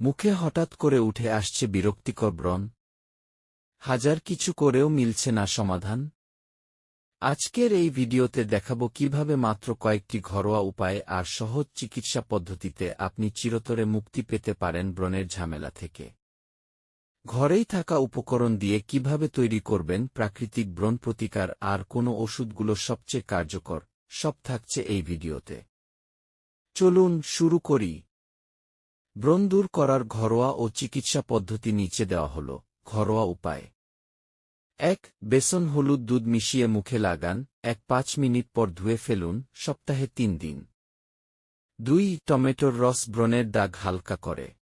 মুখে হঠাৎ করে উঠে আসছে বিরক্তিকর ব্রণ। হাজার কিছু করেও মিলছে না সমাধান। আজকের এই ভিডিওতে দেখাবো কীভাবে মাত্র কয়েকটি ঘরোয়া উপায়ে আর সহজ চিকিৎসা পদ্ধতিতে আপনি চিরতরে মুক্তি পেতে পারেন ব্রণের ঝামেলা থেকে। ঘরেই থাকা উপকরণ দিয়ে কীভাবে তৈরি করবেন প্রাকৃতিক ব্রণ প্রতিকার আর কোনো ওষুধগুলো সবচেয়ে কার্যকর, সব থাকছে এই ভিডিওতে। চলুন শুরু করি। ব্রণ দূর করার ঘরোয়া ও চিকিৎসা পদ্ধতি নিচে দেওয়া হল। ঘরোয়া উপায়। এক, বেসন হলুদ দুধ মিশিয়ে মুখে লাগান, এক পাঁচ মিনিট পর ধুয়ে ফেলুন, সপ্তাহে তিন দিন। দুই, টমেটোর রস ব্রণের দাগ হালকা করে।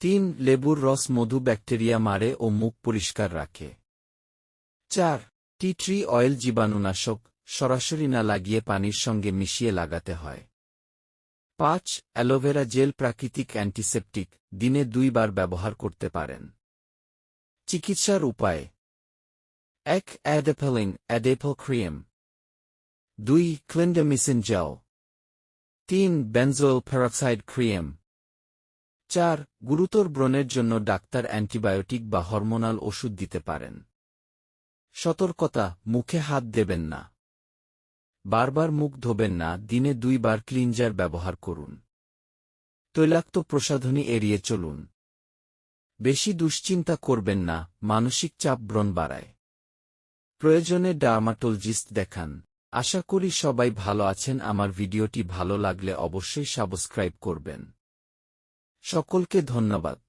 তিন, লেবুর রস মধু ব্যাকটেরিয়া মারে ও মুখ পরিষ্কার রাখে। চার, টি ট্রি অয়েল জীবাণুনাশক সরাসরি না লাগিয়ে পানির সঙ্গে মিশিয়ে লাগাতে হয়। পাঁচ, অ্যালোভেরা জেল প্রাকৃতিক অ্যান্টিসেপটিক, দিনে দুইবার ব্যবহার করতে পারেন। চিকিৎসার উপায়। এক অ্যাডেপল ক্রিম। দুই, ক্লেন্ডামিসিন জেল। তিন বেনজোল পেরক্সাইড ক্রিম। চার, গুরুতর ব্রণের জন্য ডাক্তার অ্যান্টিবায়োটিক বা হরমোনাল ওষুধ দিতে পারেন। সতর্কতা, মুখে হাত দেবেন না। বারবার মুখ ধোবেন না, দিনে দুইবার ক্লিনজার ব্যবহার করুন। তৈলাক্ত প্রসাধনী এড়িয়ে চলুন। বেশি দুশ্চিন্তা করবেন না, মানসিক চাপ ব্রণ বাড়ায়। প্রয়োজনে ডার্মাটোলজিস্ট দেখান। আশা করি সবাই ভালো আছেন, আমার ভিডিওটি ভালো লাগলে অবশ্যই সাবস্ক্রাইব করবেন। সকলকে ধন্যবাদ।